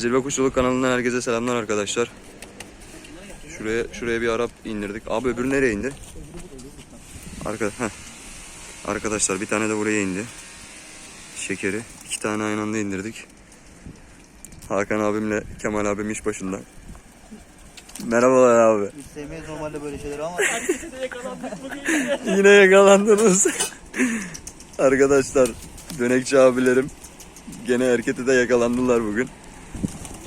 Zirve Kuşçuluk kanalından herkese selamlar arkadaşlar. Şuraya şuraya bir Arap indirdik. Abi öbürü nereye indi? Arka, heh. Arkadaşlar bir tane de buraya indi. Şekeri. iki tane aynı anda indirdik. Hakan abimle Kemal abim iş başında. Merhabalar abi. Biz sevmeyiz normalde böyle şeyleri ama Yine yakalandınız. Arkadaşlar dönekçi abilerim gene harekete de yakalandılar bugün.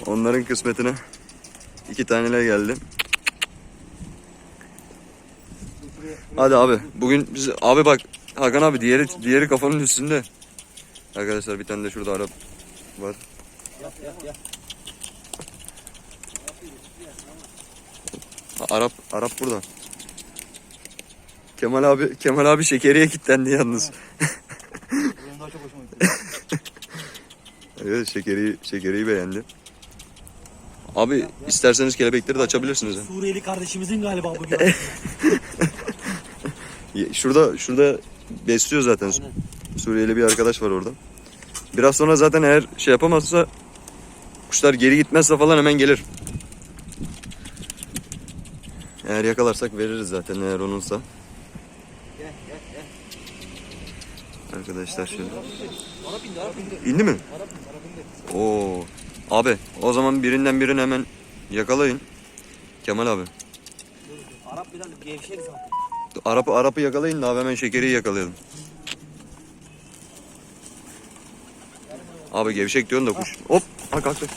Onların kısmetine iki taneler geldi. Hadi abi bugün biz abi bak Hakan abi diğeri diğeri kafanın üstünde. Arkadaşlar bir tane de şurada Arap var. Arap Arap burada. Kemal abi Kemal abi şekeriye kilitlendi yalnız. benim daha çok hoşuma gitti. Evet şekeri şekeriyi beğendi. Abi isterseniz kelebekleri de açabilirsiniz. Suriyeli kardeşimizin galiba bu gördüğünüz. Şurada şurada besliyor zaten. Suriyeli bir arkadaş var orada. Biraz sonra zaten eğer şey yapamazsa kuşlar geri gitmezse falan hemen gelir. Eğer yakalarsak veririz zaten eğer onunsa. Gel gel gel. Arkadaşlar şöyle. İndi mi? Oo. Abi o zaman birinden birini hemen yakalayın. Kemal abi. Arap biraz gevşek zaten. Arap'ı yakalayın da abi hemen şekeri yakalayalım. Abi gevşek diyorsun da kuş. Hop. Ha kalktı.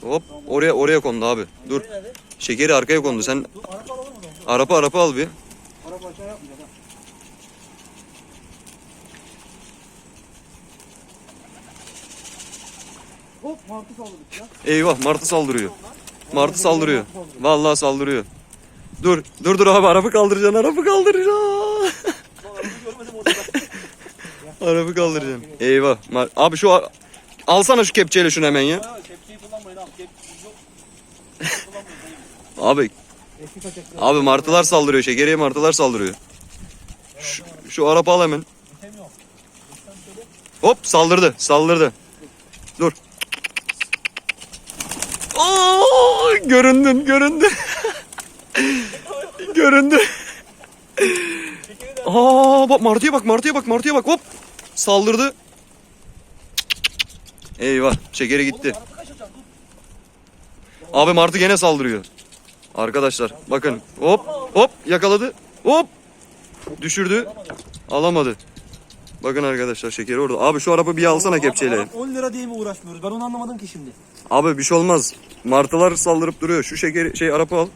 Hop. Oraya oraya kondu abi. Dur. Şekeri arkaya kondu. Sen Arap alalım o zaman. Arap'ı Arap'ı al bir. Arap aşağı yapmayacak martı saldırdık ya. Eyvah Martı saldırıyor. Martı saldırıyor. Vallahi saldırıyor. Dur. Dur dur abi Arap'ı kaldıracaksın. Arap'ı kaldıracaksın. Arap'ı kaldıracaksın. Eyvah. Mar- abi şu a- alsana şu kepçeyle şunu hemen ya. Ha, Kepçeyi kullanmayın abi. Kepçeyi yok. Kepçeyi kullanmayın. Abi Eski kaçakçı. Abi martılar saldırıyor. Şekeriye martılar saldırıyor. Şu, şu Arap al hemen. Hop saldırdı. Saldırdı. Dur. Göründün göründün. göründü. Aa bak martıya bak martıya bak martıya bak hop. Saldırdı. Eyvah şekeri gitti. Abi martı gene saldırıyor. Arkadaşlar bakın hop hop yakaladı hop düşürdü alamadı. Bakın arkadaşlar şekeri orada. Abi şu arabı bir alsana kepçeyle. Arap 10 lira diye mi uğraşmıyoruz? Ben onu anlamadım ki şimdi. Abi bir şey olmaz. Martılar saldırıp duruyor. Şu şekeri şey arabı al.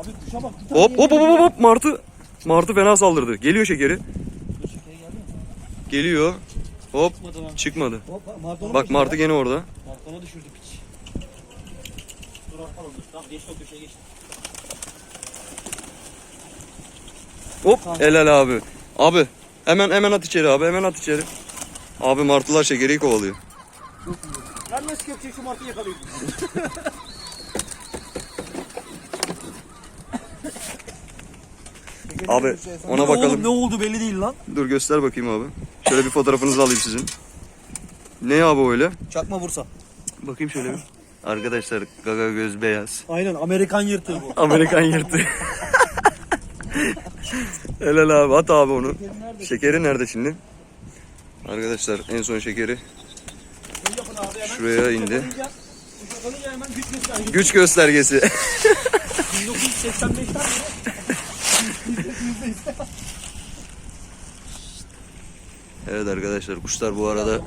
Abi kuşa bak. Hop hop hop hop hop martı. Martı fena saldırdı. Geliyor şekeri. Geliyor. Hop Çıkmadı çıkmadı. Hop Marton'a Bak martı gene orada. Marton'a düşürdü piç. Dur Arap alalım. Tamam geçti o köşeye geçti. Hop helal abi. Abi hemen hemen at içeri abi hemen at içeri. Abi martılar şekeriyi kovalıyor. Ben nasıl kepçeyi şu martıyı yakalayayım? Abi ona Oğlum bakalım. ne oldu belli değil lan. Dur göster bakayım abi. Şöyle bir fotoğrafınızı alayım sizin. Ne abi öyle? Çakma Bursa. Bakayım şöyle bir. Arkadaşlar gaga göz beyaz. Aynen Amerikan yırtığı bu. Amerikan yırtı. Helal abi at abi onu. Şekeri nerede şimdi? Arkadaşlar en son şekeri şuraya indi. Güç göstergesi. Güç göstergesi. 1985'ten beri. evet arkadaşlar kuşlar bu arada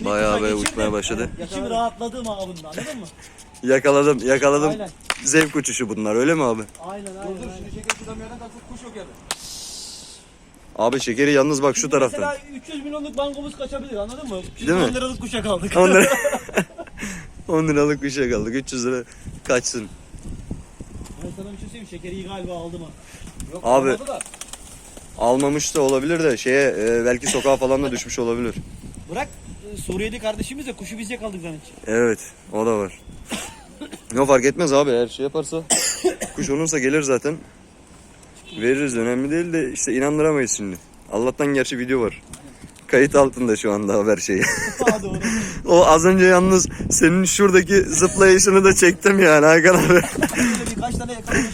bayağı böyle uçmaya başladı. İçim rahatladı mı abında anladın mı? Yakaladım yakaladım. Aynen. Zevk uçuşu bunlar öyle mi abi? Aynen aynen. Dur dur aynen. şimdi şeker şuradan bir yerden kalkıp kuş yok yerde. Abi şekeri yalnız bak şu taraftan. Mesela 300 milyonluk bankomuz kaçabilir anladın mı? Şimdi Değil mi? 10 liralık kuşa kaldık. 10 lira. 10 liralık bir şey kaldık. 300 lira kaçsın. Ben sana bir şey söyleyeyim şekeri galiba aldım ha. Yok Abi. olmadı da. Almamış da olabilir de şeye e, belki sokağa falan da düşmüş olabilir. Bırak Suriyeli kardeşimiz de kuşu biz yakaladık zannedecek. Evet o da var. Ne fark etmez abi eğer şey yaparsa kuş olursa gelir zaten. Veririz önemli değil de işte inandıramayız şimdi. Allah'tan gerçi video var. kayıt altında şu anda haber şeyi. O az önce yalnız senin şuradaki zıplayışını da çektim yani Hakan abi.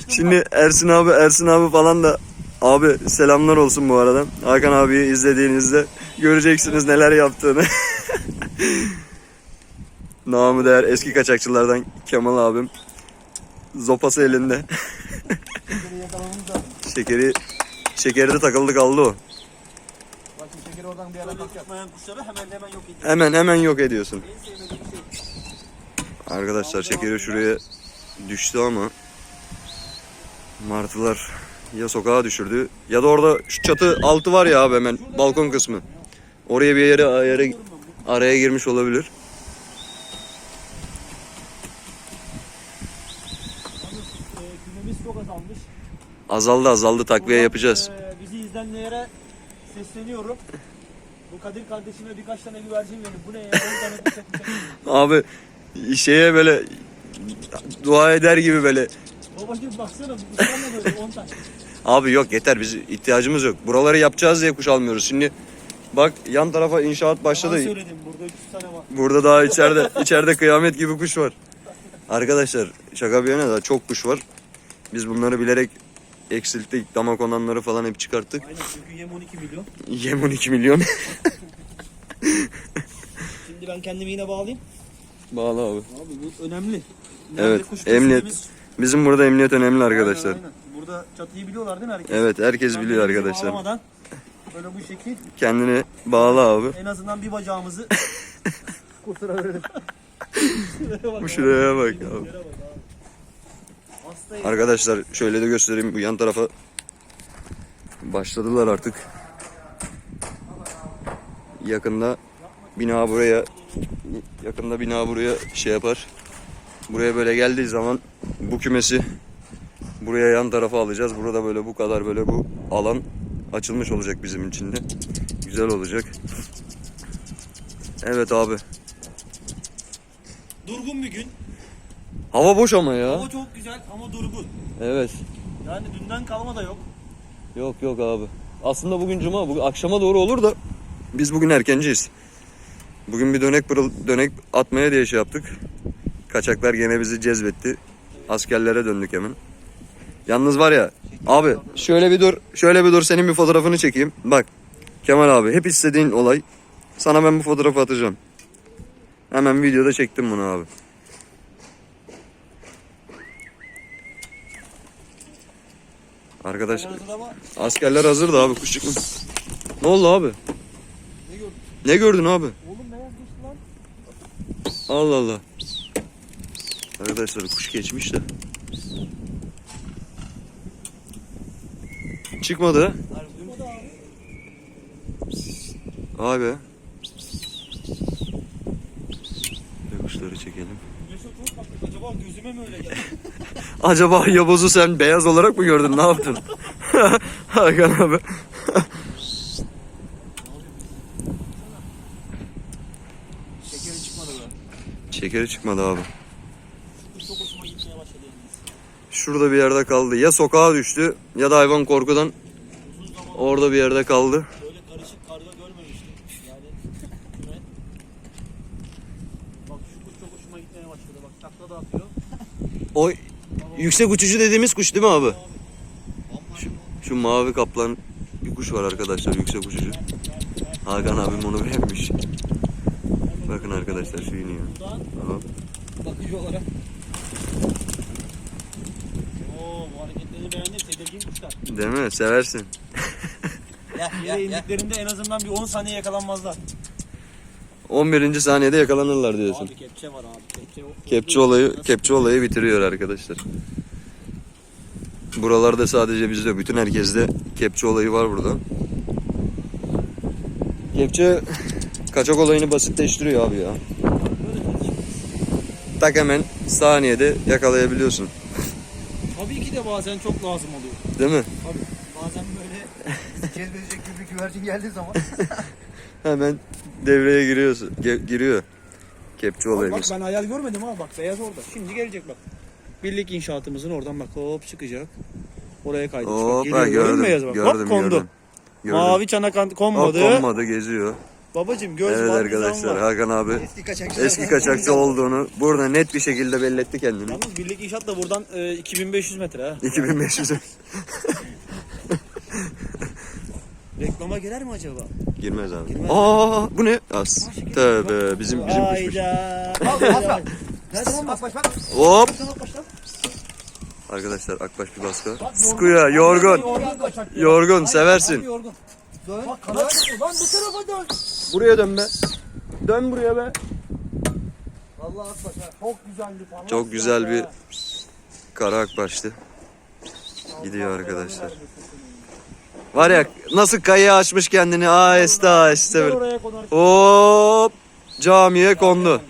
Şimdi Ersin abi Ersin abi falan da abi selamlar olsun bu arada. Hakan abiyi izlediğinizde göreceksiniz neler yaptığını. Namı değer eski kaçakçılardan Kemal abim. Zopası elinde. Şekeri. Şekeri de takıldı kaldı o. Şekeri oradan bir kuşları hemen hemen yok ediyor. Hemen hemen yok ediyorsun. Şey. Arkadaşlar şekeri şuraya düştü ama martılar ya sokağa düşürdü ya da orada şu çatı altı var ya abi hemen balkon kısmı. Oraya bir yere yere araya girmiş olabilir. Azaldı azaldı takviye Buradan, yapacağız. e, bizi izleyenlere sesleniyorum. Bu Kadir kardeşime birkaç tane güvercin verin. Bu ne ya? 10 tane kuş etmiş. Abi şeye böyle dua eder gibi böyle. Babacım baksana böyle 10 tane. Abi yok yeter biz ihtiyacımız yok. Buraları yapacağız diye kuş almıyoruz. Şimdi bak yan tarafa inşaat başladı. Yalan söyledim burada 300 tane var. Burada daha içeride içeride kıyamet gibi kuş var. Arkadaşlar şaka bir yana da çok kuş var. Biz bunları bilerek eksilttik. Dama konanları falan hep çıkarttık. Aynen çünkü yem 12 milyon. Yem 12 milyon. Şimdi ben kendimi yine bağlayayım. Bağla abi. Abi bu önemli. Evet, kuş emniyet. Bizim burada emniyet önemli arkadaşlar. Aynen, aynen. Burada çatıyı biliyorlar değil mi herkes? Evet herkes biliyor Kendimizi arkadaşlar. bağlamadan Böyle bu şekil Kendini bağla abi. en azından bir bacağımızı verelim. Bu şuraya bak abi. Arkadaşlar şöyle de göstereyim bu yan tarafa başladılar artık. Yakında bina buraya yakında bina buraya şey yapar. Buraya böyle geldiği zaman bu kümesi buraya yan tarafa alacağız. Burada böyle bu kadar böyle bu alan açılmış olacak bizim için de. Güzel olacak. Evet abi. Durgun bir gün. Hava boş ama ya. Hava çok güzel ama durgun. Evet. Yani dünden kalma da yok. Yok yok abi. Aslında bugün cuma, bugün akşama doğru olur da biz bugün erkenciyiz. Bugün bir dönek pırıl, dönek atmaya diye şey yaptık. Kaçaklar gene bizi cezbetti. Askerlere döndük hemen. Yalnız var ya abi şöyle bir dur, şöyle bir dur senin bir fotoğrafını çekeyim. Bak Kemal abi hep istediğin olay. Sana ben bu fotoğrafı atacağım. Hemen videoda çektim bunu abi. Arkadaş Askerler hazırdı abi kuş çıkma. Ne oldu abi? ne gördün? Ne gördün abi? Oğlum beyaz geçti lan. Allah Allah. Arkadaşlar kuş geçmiş de. Çıkmadı. Abi. Abi. Kuşları çekelim. Acaba gözüme mi öyle geldi? Acaba Yavuz'u sen beyaz olarak mı gördün? Ne yaptın? Hakan abi. Şekeri çıkmadı be. Şekeri çıkmadı abi. Kuş çok hoşuma gitmeye başladı yalnız. Şurada bir yerde kaldı. Ya sokağa düştü ya da hayvan korkudan orada bir yerde kaldı. böyle karışık karga görmemiştim. Yani evet. Bak şu kuş çok hoşuma gitmeye başladı. Bak takla da atıyor. O yüksek uçucu dediğimiz kuş değil mi abi? Şu, şu mavi kaplan bir kuş var arkadaşlar yüksek uçucu. Hakan abim onu beğenmiş. Bakın arkadaşlar şu iniyor. Aha. bakıcı olarak. Oo bu hareketlerini beğendim. Tedirgin kuşlar. Değil mi? Seversin. Yere indiklerinde en azından bir 10 saniye yakalanmazlar. 11. saniyede yakalanırlar diyorsun. Abi kepçe var abi. Kepçe, Kepçe olayı, kepçe olayı bitiriyor arkadaşlar. Buralarda sadece bizde, bütün herkeste kepçe olayı var burada. Kepçe kaçak olayını basitleştiriyor abi ya. Tak hemen saniyede yakalayabiliyorsun. Ki de bazen çok lazım oluyor. Değil mi? Tabii. Bazen böyle Cezbedecek gibi bir güvercin geldiği zaman. Hemen devreye giriyorsun. ge- giriyor. Kepçe bak olayımız. ben hayal görmedim ha bak beyaz orada. Şimdi gelecek bak. Birlik inşaatımızın oradan bak hop çıkacak. Oraya kaydı. Hop, Geliyor, gördüm, beyaz bak. gördüm, hop kondu. gördüm. Gördüm. Mavi çanak kan- Hop, konmadı. konmadı geziyor. Babacım göz Evet var, arkadaşlar var. Hakan abi Eski kaçakçı. eski kaçakçı olduğunu burada net bir şekilde belli etti kendini. Yalnız birlik inşaat da buradan e, 2500 metre ha. 2500 Reklama girer mi acaba? girmez abi. Girmez. Aa bu ne? As. Tövbe bizim bizim kuşmuş. Hayda. Bak. Hop arkadaşlar akbaş bir baska. Sıkıyor yorgun. Yorgun. Yorgun seversin. yorgun. Dön. Bak lan bu tarafa dön. Buraya dön be. Dön buraya be. Vallahi ha, çok güzeldi falan. Çok güzel bir kara akbaştı. Gidiyor arkadaşlar. Var ya nasıl kayaya açmış kendini aheste aheste böyle. Oraya konar. Hop camiye kondu. Yok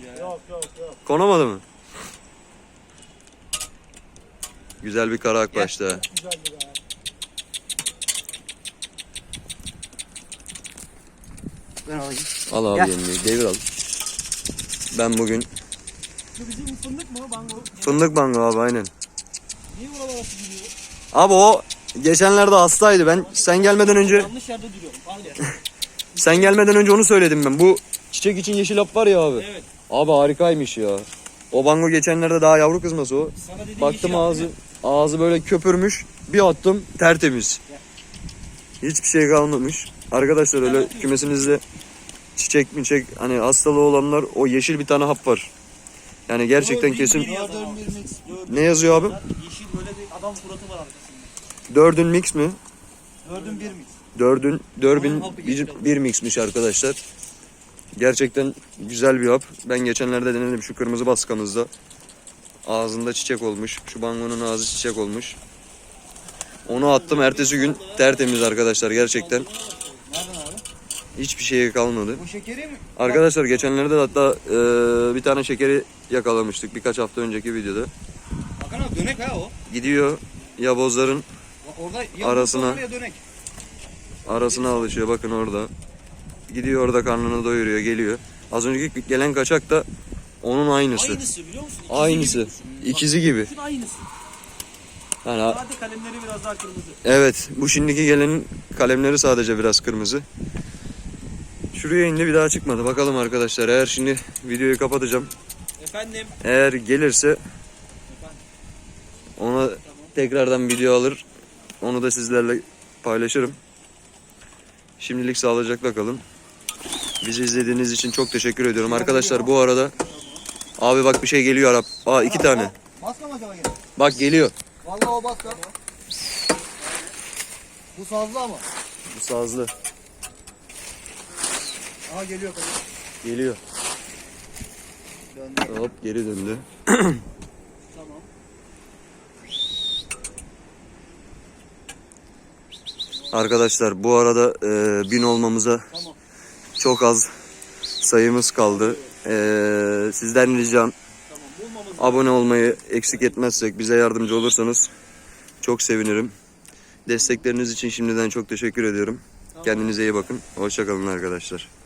yok yok. Konamadı mı? Güzel bir kara akbaştı. ha. Güzeldi be. Ben alayım. Al abi Gel. devir al. Ben bugün Şu bizim fındık mı bango? fındık bango abi aynen. Niye buralara gidiyor? Abi o geçenlerde hastaydı ben sen gelmeden önce Yanlış yerde duruyorum. Pardon. sen gelmeden önce onu söyledim ben. Bu çiçek için yeşil hap var ya abi. Evet. Abi harikaymış ya. O bango geçenlerde daha yavru kızması o. Sana dediğim Baktım ağzı ağzı böyle köpürmüş. Bir attım tertemiz. Hiçbir şey kalmamış. Arkadaşlar öyle kümesinizde çiçek mi çek hani hastalığı olanlar o yeşil bir tane hap var. Yani gerçekten kesin ne yazıyor abi? Yeşil böyle bir adam suratı var arkasında. Dördün mix mi? Dördün bir mix. Dördün, hapı bir, bir mixmiş arkadaşlar. Gerçekten güzel bir hap. Ben geçenlerde denedim şu kırmızı baskamızda. Ağzında çiçek olmuş. Şu bangonun ağzı çiçek olmuş. Onu attım ertesi gün tertemiz arkadaşlar gerçekten. Hiçbir şey kalmadı. Bu şekeri mi? Arkadaşlar geçenlerde de hatta e, bir tane şekeri yakalamıştık birkaç hafta önceki videoda. Hakan abi dönek ha o. Gidiyor yabozların Orada ya Arasına. oraya dönek. arasına alışıyor bakın orada. Gidiyor orada karnını doyuruyor geliyor. Az önceki gelen kaçak da onun aynısı. Aynısı biliyor musun? İkizi Aynısı. gibi düşün. Bak, İkizi gibi. düşün aynısı. Yani Sadece kalemleri biraz daha kırmızı. evet bu şimdiki gelenin kalemleri sadece biraz kırmızı. Şuraya indi bir daha çıkmadı. Bakalım arkadaşlar eğer şimdi videoyu kapatacağım. Efendim. Eğer gelirse ona tekrardan video alır. Onu da sizlerle paylaşırım. Şimdilik sağlıcakla kalın. Bizi izlediğiniz için çok teşekkür ediyorum. Arkadaşlar bu arada abi bak bir şey geliyor Arap. Aa iki tane. Baska mı acaba yine? Bak geliyor. Vallahi o baska. Bu sazlı ama. Bu sazlı. Aha geliyor kadın. Geliyor. Döndü. Hop geri döndü. Tamam. Arkadaşlar bu arada e, bin olmamıza Tamam. çok az sayımız kaldı. E, sizden ricam Tamam. Abone olmayı eksik etmezsek bize yardımcı olursanız çok sevinirim. Destekleriniz için şimdiden çok teşekkür ediyorum. Kendinize iyi bakın. Hoşçakalın arkadaşlar.